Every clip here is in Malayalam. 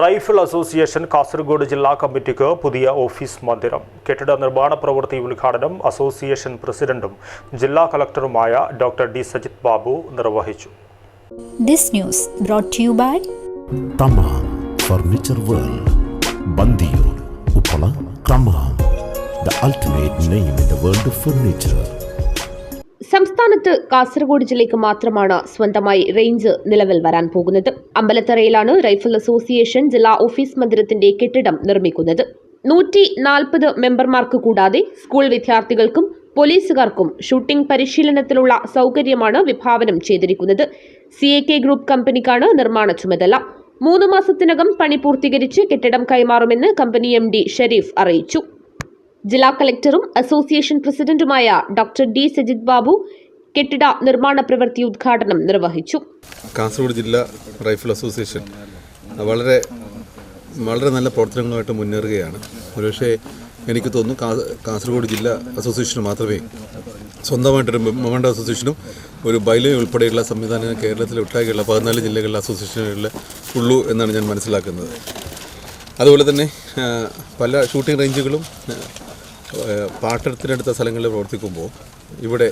റൈഫിൾ അസോസിയേഷൻ കാസർഗോഡ് ജില്ലാ കമ്മിറ്റിക്ക് പുതിയ ഓഫീസ് മന്ദിരം. കെട്ടിട നിർമ്മാണ പ്രവൃത്തി ഉദ്ഘാടനം അസോസിയേഷൻ പ്രസിഡന്റും ജില്ലാ കളക്ടറുമായ ഡോക്ടർ ഡി സജിത് ബാബു നിർവഹിച്ചു. This news brought to you by Thamam furniture world Bandiyur Uppala Thamam. The ultimate name in the world of furniture. സംസ്ഥാനത്ത് കാസർഗോഡ് ജില്ലയ്ക്ക് മാത്രമാണ് സ്വന്തമായി റേഞ്ച് നിലവിൽ വരാൻ പോകുന്നത്. അമ്പലത്തറയിലാണ് റൈഫിൾ അസോസിയേഷൻ ജില്ലാ ഓഫീസ് മന്ദിരത്തിന്റെ കെട്ടിടം നിർമ്മിക്കുന്നത്. നൂറ്റി നാൽപ്പത് മെമ്പർമാർക്ക് കൂടാതെ സ്കൂൾ വിദ്യാർത്ഥികൾക്കും പോലീസുകാർക്കും ഷൂട്ടിംഗ് പരിശീലനത്തിലുള്ള സൗകര്യമാണ് വിഭാവനം ചെയ്തിരിക്കുന്നത്. സി എ കെ ഗ്രൂപ്പ് കമ്പനിക്കാണ് നിർമ്മാണ ചുമതല. മൂന്ന് മാസത്തിനകം പണി പൂർത്തീകരിച്ച് കെട്ടിടം കൈമാറുമെന്ന് കമ്പനി എം ഡി ഷെരീഫ് അറിയിച്ചു. ജില്ലാ കളക്ടറും അസോസിയേഷൻ പ്രസിഡന്റുമായ ഡോക്ടർ ഡി സജിത് ബാബു കെട്ടിട നിർമ്മാണ പ്രവൃത്തി ഉദ്ഘാടനം നിർവഹിച്ചു. കാസർഗോഡ് ജില്ലാ റൈഫിൾ അസോസിയേഷൻ വളരെ വളരെ നല്ല പ്രവർത്തനങ്ങളുമായിട്ട് മുന്നേറുകയാണ്. ഒരുപക്ഷെ എനിക്ക് തോന്നുന്നു കാസർഗോഡ് ജില്ലാ അസോസിയേഷന് മാത്രമേ സ്വന്തമായിട്ടൊരു മൊമെന്റ് അസോസിയേഷനും ഒരു ബൈലോ ഉൾപ്പെടെയുള്ള സംവിധാനം കേരളത്തിൽ ഒട്ടാകെയുള്ള പതിനാല് ജില്ലകളിലെ അസോസിയേഷനുകളിൽ ഉള്ളൂ എന്നാണ് ഞാൻ മനസ്സിലാക്കുന്നത്. അതുപോലെ തന്നെ പല ഷൂട്ടിംഗ് റേഞ്ചുകളും പാട്ടത്തിനടുത്ത സ്ഥലങ്ങളിൽ പ്രവർത്തിക്കുമ്പോൾ ഇവിടെ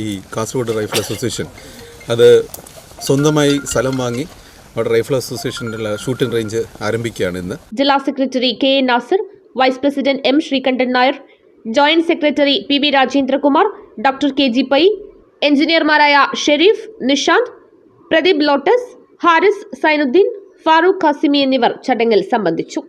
ഈ കാസർഗോഡ് റൈഫിൾ അസോസിയേഷൻ അത് സ്വന്തമായി സ്ഥലം വാങ്ങി അവിടെ റൈഫിൾ അസോസിയേഷന്റെ ഷൂട്ടിംഗ് റേഞ്ച് ആരംഭിക്കുകയാണ് ഇന്ന്. ജില്ലാ secretary K A Nasar vice president M Sreekantan Nair joint secretary P V Rajendrakumar doctor K G Pai എഞ്ചിനീയർമാരായ Sherif Nishanth Pradeep Lotus Haris Sainuddin Farooq Qasimi എന്നിവർ ചടങ്ങിൽ സംബന്ധിച്ചു.